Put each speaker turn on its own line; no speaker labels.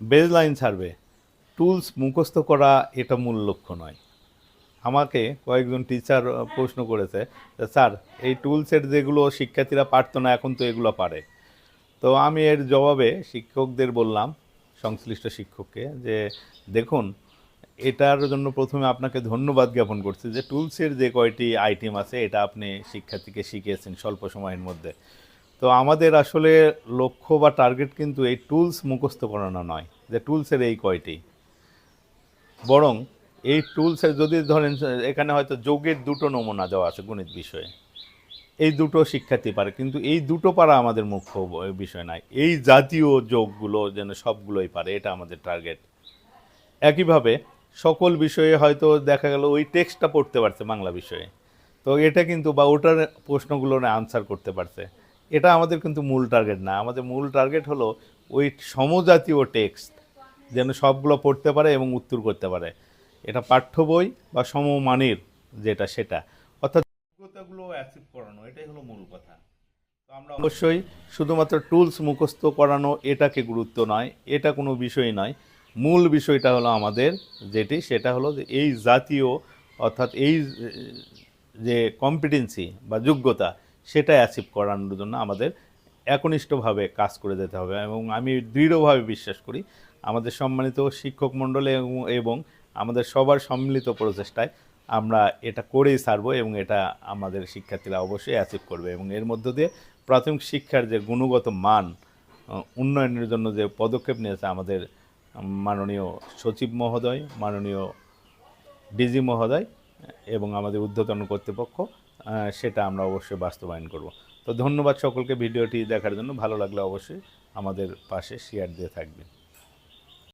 Baseline survey tools মুখস্থ করা এটা মূল লক্ষ্য নয়। আমাকে কয়েকজন টিচার প্রশ্ন করেছে স্যার এই টুলসের যেগুলো শিক্ষার্থীরা পারতো না এখন তো এগুলো পারে। তো আমি এর জবাবে শিক্ষকদের বললাম সংশ্লিষ্ট শিক্ষককে যে দেখুন এটার জন্য প্রথমে আপনাকে ধন্যবাদ জ্ঞাপন করছি যে টুলসের যে কয়টি আইটেম আছে এটা আপনি শিক্ষার্থীকে শিখিয়েছেন স্বল্প সময়ের মধ্যে। তো আমাদের আসলে লক্ষ্য বা টার্গেট কিন্তু এই টুলস মুখস্থ করানো নয়, যে টুলসের এই কয়টি। বরং এই টুলসের যদি ধরেন, এখানে হয়তো যোগের দুটো নমুনা দেওয়া আছে গণিত বিষয়ে। এই দুটো শিক্ষার্থী পারে, কিন্তু এই দুটো পারা আমাদের মুখ্য বিষয় নয়। এই জাতীয় যোগগুলো যেন সবগুলোই পারে, এটা আমাদের টার্গেট একইভাবে সকল বিষয়ে হয়তো দেখা গেল ওই টেক্সটটা পড়তে পারছে বাংলা বিষয়ে। তো এটা কিন্তু বা ওটার প্রশ্নগুলো আনসার করতে পারছে। এটা আমাদের কিন্তু মূল টার্গেট না। আমাদের মূল টার্গেট হলো ওই সমজাতীয় টেক্সট যেন সবগুলো পড়তে পারে এবং উত্তর করতে পারে। এটা পাঠ্য বই বা সমমানের যেটা সেটা। অর্থাৎ যোগ্যতাগুলো অ্যাচিভ করানো, এটাই হলো মূল কথা। তো আমরা অবশ্যই শুধুমাত্র টুলস মুখস্থ করানো এটাকে গুরুত্ব নয়, এটা কোনো বিষয় নয়। মূল বিষয়টা হলো আমাদের যেটি, সেটা হলো যে এই জাতীয় অর্থাৎ এই যে কম্পিটেন্সি বা যোগ্যতা সেটা অ্যাচিভ করানোর জন্য আমাদের একনিষ্ঠভাবে কাজ করে যেতে হবে এবং আমি দৃঢ়ভাবে বিশ্বাস করি আমাদের সম্মানিত শিক্ষক মণ্ডলী এবং- আমাদের সবার সম্মিলিত প্রচেষ্টায় আমরা এটা করেই ছাড়বো এবং এটা আমাদের শিক্ষার্থীরা অবশ্যই অ্যাচিভ করবে এবং এর মধ্য দিয়ে প্রাথমিক শিক্ষার যে গুণগত মান উন্নয়নের জন্য যে পদক্ষেপ নিয়েছে আমাদের মাননীয় সচিব মহোদয়, মাননীয় ডিজি মহোদয় এবং আমাদের ঊর্ধ্বতন কর্তৃপক্ষ সেটা আমরা অবশ্যই বাস্তবায়ন করব। তো ধন্যবাদ সকলকে ভিডিওটি দেখার জন্য। ভালো লাগলে অবশ্যই আমাদের পাশে শেয়ার দিয়ে থাকবেন।